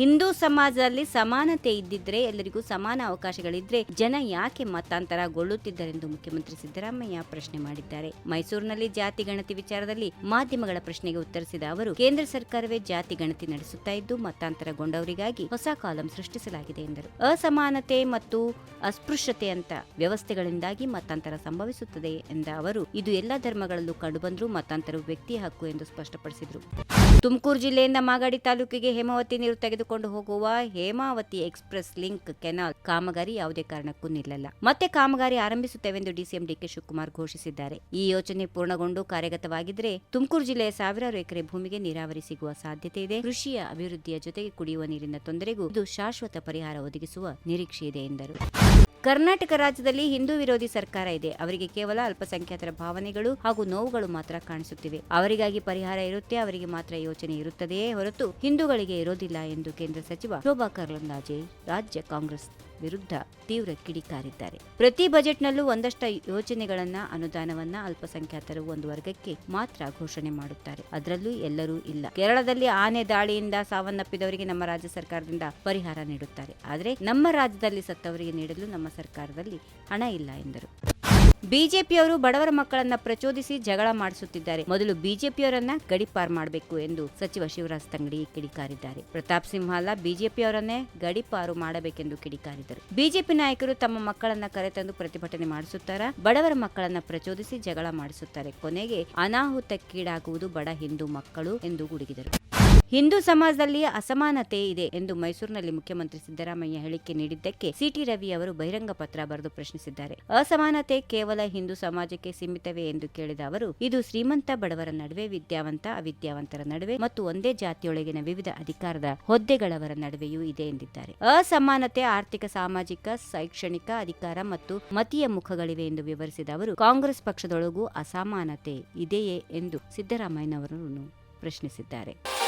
Hindu ಸಮಾಜದಲ್ಲಿ ಸಮಾನತೆ ಇದ್ದಿದ್ರೆ, ಎಲ್ಲರಿಗೂ ಸಮಾನ ಅವಕಾಶಗಳಿದ್ರೆ ಜನ ಯಾಕೆ ಮತಾಂತರಗೊಳ್ಳುತ್ತಿದ್ದರೆಂದು ಮುಖ್ಯಮಂತ್ರಿ ಸಿದ್ದರಾಮಯ್ಯ ಪ್ರಶ್ನೆ ಮಾಡಿದ್ದಾರೆ. ಮೈಸೂರಿನಲ್ಲಿ ಜಾತಿ ಗಣತಿ ವಿಚಾರದಲ್ಲಿ ಮಾಧ್ಯಮಗಳ ಪ್ರಶ್ನೆಗೆ ಉತ್ತರಿಸಿದ ಅವರು, ಕೇಂದ್ರ ಸರ್ಕಾರವೇ ಜಾತಿ ಗಣತಿ ನಡೆಸುತ್ತಾ ಇದ್ದು, ಮತಾಂತರಗೊಂಡವರಿಗಾಗಿ ಹೊಸ ಕಾಲಂ ಸೃಷ್ಟಿಸಲಾಗಿದೆ ಎಂದರು. ಅಸಮಾನತೆ ಮತ್ತು ಅಸ್ಪೃಶ್ಯತೆ ಅಂತ ವ್ಯವಸ್ಥೆಗಳಿಂದಾಗಿ ಮತಾಂತರ ಸಂಭವಿಸುತ್ತದೆ ಎಂದ ಅವರು, ಇದು ಎಲ್ಲ ಧರ್ಮಗಳಲ್ಲೂ ಕಂಡುಬಂದರೂ ಮತಾಂತರವು ವ್ಯಕ್ತಿ ಹಕ್ಕು ಎಂದು ಸ್ಪಷ್ಟಪಡಿಸಿದರು. ತುಮಕೂರು ಜಿಲ್ಲೆಯಿಂದ ಮಾಗಡಿ ತಾಲೂಕಿಗೆ ಹೇಮಾವತಿ ನೀರು ತೆಗೆದುಕೊಂಡು ಹೋಗುವ ಹೇಮಾವತಿ ಎಕ್ಸ್ಪ್ರೆಸ್ ಲಿಂಕ್ ಕೆನಾಲ್. ಕಾಮಗಾರಿ ಯಾವುದೇ ಕಾರಣಕ್ಕೂ ನಿಲ್ಲಲ್ಲ. ಮತ್ತೆ ಕಾಮಗಾರಿ ಆರಂಭಿಸುತ್ತೇವೆಂದು ಡಿಸಿಎಂ ಡಿಕೆ ಶಿವಕುಮಾರ್ ಘೋಷಿಸಿದ್ದಾರೆ. ಈ ಯೋಜನೆ ಪೂರ್ಣಗೊಂಡು ಕಾರ್ಯಗತವಾಗಿದ್ದರೆ ತುಮಕೂರು ಜಿಲ್ಲೆಯ ಸಾವಿರಾರು ಎಕರೆ ಭೂಮಿಗೆ ನೀರಾವರಿ ಸಿಗುವ ಸಾಧ್ಯತೆ ಇದೆ. ಕೃಷಿಯ ಅಭಿವೃದ್ಧಿಯ ಜೊತೆಗೆ ಕುಡಿಯುವ ನೀರಿನ ತೊಂದರೆಗೂ ಇದು ಶಾಶ್ವತ ಪರಿಹಾರ ಒದಗಿಸುವ ನಿರೀಕ್ಷೆ ಇದೆ ಎಂದರು. ಕರ್ನಾಟಕ ರಾಜ್ಯದಲ್ಲಿ ಹಿಂದೂ ವಿರೋಧಿ ಸರ್ಕಾರ ಇದೆ. ಅವರಿಗೆ ಕೇವಲ ಅಲ್ಪಸಂಖ್ಯಾತರ ಭಾವನೆಗಳು ಹಾಗೂ ನೋವುಗಳು ಮಾತ್ರ ಕಾಣಿಸುತ್ತಿವೆ. ಅವರಿಗಾಗಿ ಪರಿಹಾರ ಇರುತ್ತೆ, ಅವರಿಗೆ ಮಾತ್ರ ಯೋಚನೆ ಇರುತ್ತದೆಯೇ ಹೊರತು ಹಿಂದೂಗಳಿಗೆ ಇರೋದಿಲ್ಲ ಎಂದು ಕೇಂದ್ರ ಸಚಿವ ಶೋಭಾ ಕರ್ಲಂದಾಜೆ ರಾಜ್ಯ ಕಾಂಗ್ರೆಸ್. ವಿರುದ್ಧ ತೀವ್ರ ಕಿಡಿಕಾರಿದ್ದಾರೆ. ಪ್ರತಿ ಬಜೆಟ್ನಲ್ಲೂ ಒಂದಷ್ಟು ಯೋಜನೆಗಳನ್ನ, ಅನುದಾನವನ್ನ ಅಲ್ಪಸಂಖ್ಯಾತರು ಒಂದು ವರ್ಗಕ್ಕೆ ಮಾತ್ರ ಘೋಷಣೆ ಮಾಡುತ್ತಾರೆ. ಅದರಲ್ಲೂ ಎಲ್ಲರೂ ಇಲ್ಲ. ಕೇರಳದಲ್ಲಿ ಆನೆ ದಾಳಿಯಿಂದ ಸಾವನ್ನಪ್ಪಿದವರಿಗೆ ನಮ್ಮ ರಾಜ್ಯ ಸರ್ಕಾರದಿಂದ ಪರಿಹಾರ ನೀಡುತ್ತಾರೆ. ಆದರೆ ನಮ್ಮ ರಾಜ್ಯದಲ್ಲಿ ಸತ್ತವರಿಗೆ ನೀಡಲು ನಮ್ಮ ಸರ್ಕಾರದಲ್ಲಿ ಹಣ ಇಲ್ಲ ಎಂದರು. ಬಿಜೆಪಿಯವರು ಬಡವರ ಮಕ್ಕಳನ್ನ ಪ್ರಚೋದಿಸಿ ಜಗಳ ಮಾಡಿಸುತ್ತಿದ್ದಾರೆ. ಮೊದಲು ಬಿಜೆಪಿಯವರನ್ನ ಗಡಿಪಾರ್ ಮಾಡಬೇಕು ಎಂದು ಸಚಿವ ಶಿವರಾಜ್ ತಂಗಡಿ ಕಿಡಿಕಾರಿದ್ದಾರೆ. ಪ್ರತಾಪ್ ಸಿಂಹಾಲ ಬಿಜೆಪಿಯವರನ್ನೇ ಗಡಿಪಾರು ಮಾಡಬೇಕೆಂದು ಕಿಡಿಕಾರಿದರು. ಬಿಜೆಪಿ ನಾಯಕರು ತಮ್ಮ ಮಕ್ಕಳನ್ನ ಕರೆತಂದು ಪ್ರತಿಭಟನೆ ಮಾಡಿಸುತ್ತಾರ? ಬಡವರ ಮಕ್ಕಳನ್ನ ಪ್ರಚೋದಿಸಿ ಜಗಳ ಮಾಡಿಸುತ್ತಾರೆ. ಕೊನೆಗೆ ಅನಾಹುತಕ್ಕೀಡಾಗುವುದು ಬಡ ಹಿಂದೂ ಮಕ್ಕಳು ಎಂದು ಗುಡುಗಿದರು. ಹಿಂದೂ ಸಮಾಜದಲ್ಲಿ ಅಸಮಾನತೆ ಇದೆ ಎಂದು ಮೈಸೂರಿನಲ್ಲಿ ಮುಖ್ಯಮಂತ್ರಿ ಸಿದ್ದರಾಮಯ್ಯ ಹೇಳಿಕೆ ನೀಡಿದ್ದಕ್ಕೆ ಸಿಟಿ ರವಿ ಅವರು ಬಹಿರಂಗ ಪತ್ರ ಬರೆದು ಪ್ರಶ್ನಿಸಿದ್ದಾರೆ. ಅಸಮಾನತೆ ಕೇವಲ ಹಿಂದೂ ಸಮಾಜಕ್ಕೆ ಸೀಮಿತವೇ ಎಂದು ಕೇಳಿದ ಅವರು, ಇದು ಶ್ರೀಮಂತ ಬಡವರ ನಡುವೆ ವಿದ್ಯಾವಂತ, ಅವಿದ್ಯಾವಂತರ ನಡುವೆ ಮತ್ತು ಒಂದೇ ಜಾತಿಯೊಳಗಿನ ವಿವಿಧ ಅಧಿಕಾರದ ಹುದ್ದೆಗಳವರ ನಡುವೆಯೂ ಇದೆ ಎಂದಿದ್ದಾರೆ. ಅಸಮಾನತೆ ಆರ್ಥಿಕ, ಸಾಮಾಜಿಕ, ಶೈಕ್ಷಣಿಕ ಅಧಿಕಾರ ಮತ್ತು ಮತೀಯ ಮುಖಗಳಿವೆ ಎಂದು ವಿವರಿಸಿದ ಅವರು, ಕಾಂಗ್ರೆಸ್ ಪಕ್ಷದೊಳಗೂ ಅಸಮಾನತೆ ಇದೆಯೇ ಎಂದು ಸಿದ್ದರಾಮಯ್ಯನವರನ್ನು ಪ್ರಶ್ನಿಸಿದ್ದಾರೆ.